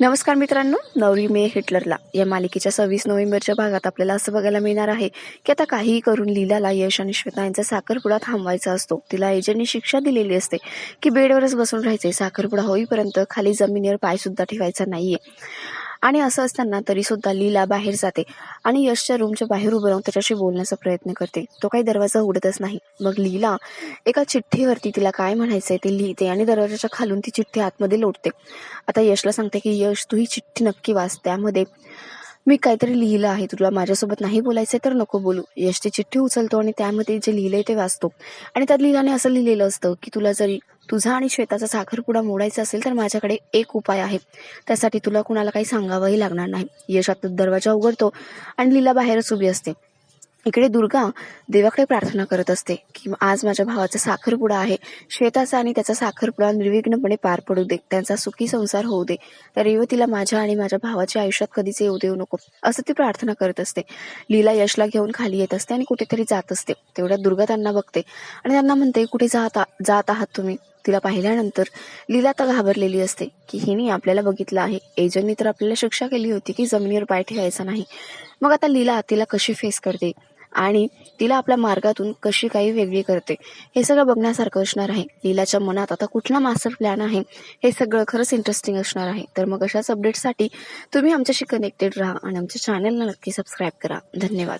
नमस्कार मित्रांनो नवरी मे हिटलरला. या मालिकेच्या सव्वीस नोव्हेंबरच्या भागात आपल्याला असं बघायला मिळणार आहे की आता काहीही करून लीलाला यश आणि श्वेता यांचा साखरपुडा थांबवायचा असतो. तिला एजंटनी शिक्षा दिलेली असते की बेडवरच बसून राहायचे साखरपुडा होईपर्यंत खाली जमिनीवर पाय सुद्धा ठेवायचा नाहीये. आणि असं असताना तरी सुद्धा लीला बाहेर जाते आणि यशच्या रूमच्या बाहेर उभं राहून त्याच्याशी बोलण्याचा प्रयत्न करते. तो काही दरवाजा उघडतच नाही. मग लीला एका चिठ्ठीवरती तिला काय म्हणायचंय ते लिहिते आणि दरवाजाच्या खालून ती चिठ्ठी आतमध्ये लोटते. आता यशला सांगते की यश तू ही चिठ्ठी नक्की वाच. त्यामध्ये मी काहीतरी लिहिलं आहे. तुला माझ्यासोबत नाही बोलायचंय तर नको बोलू. यश ती चिठ्ठी उचलतो आणि त्यामध्ये जे लिहिलंय ते वाचतो. आणि त्यात लिलाने असं लिहिलेलं असतं की तुला जरी तुझा आणि श्वेताचा साखरपुडा मोडायचा असेल तर माझ्याकडे एक उपाय आहे. त्यासाठी तुला कुणाला काही सांगावंही लागणार नाही. यश दरवाजा उघडतो आणि लीला बाहेरच उभी असते. इकडे दुर्गा देवाकडे प्रार्थना करत असते की आज माझ्या भावाचा साखरपुडा आहे. श्वेताचा आणि त्याचा साखरपुडा निर्विघ्नपणे पार पडू दे. त्यांचा सुखी संसार होऊ दे. त्या रेवतीला माझ्या आणि माझ्या भावाच्या आयुष्यात कधीच येऊ देऊ नको. असं ती प्रार्थना करत असते. लीला यशला घेऊन खाली येत असते आणि कुठेतरी जात असते. तेवढ्यात दुर्गा त्यांना बघते आणि त्यांना म्हणते कुठे जात जात आहात तुम्ही? तिला पाहिल्यानंतर लीला तर घाबरलेली असते की हिने आपल्याला बघितलं आहे. एजंटनी तर आपल्याला शिक्षा केली होती की जमिनीवर पाय ठेवायचा नाही. मग आता लीला तिला कशी फेस करते? आणि तिला आपल्या मार्गातून कशी काही वेगळी करते. हे सगळं बघण्यासारखं असणार आहे. लीलाच्या मनात आता कुठला मास्टर प्लॅन आहे? हे सगळं खरंच इंटरेस्टिंग असणार आहे. तर मग अशाच अपडेटसाठी तुम्ही आमच्याशी कनेक्टेड राहा आणि आमच्या चॅनलला नक्की सबस्क्राईब करा. धन्यवाद.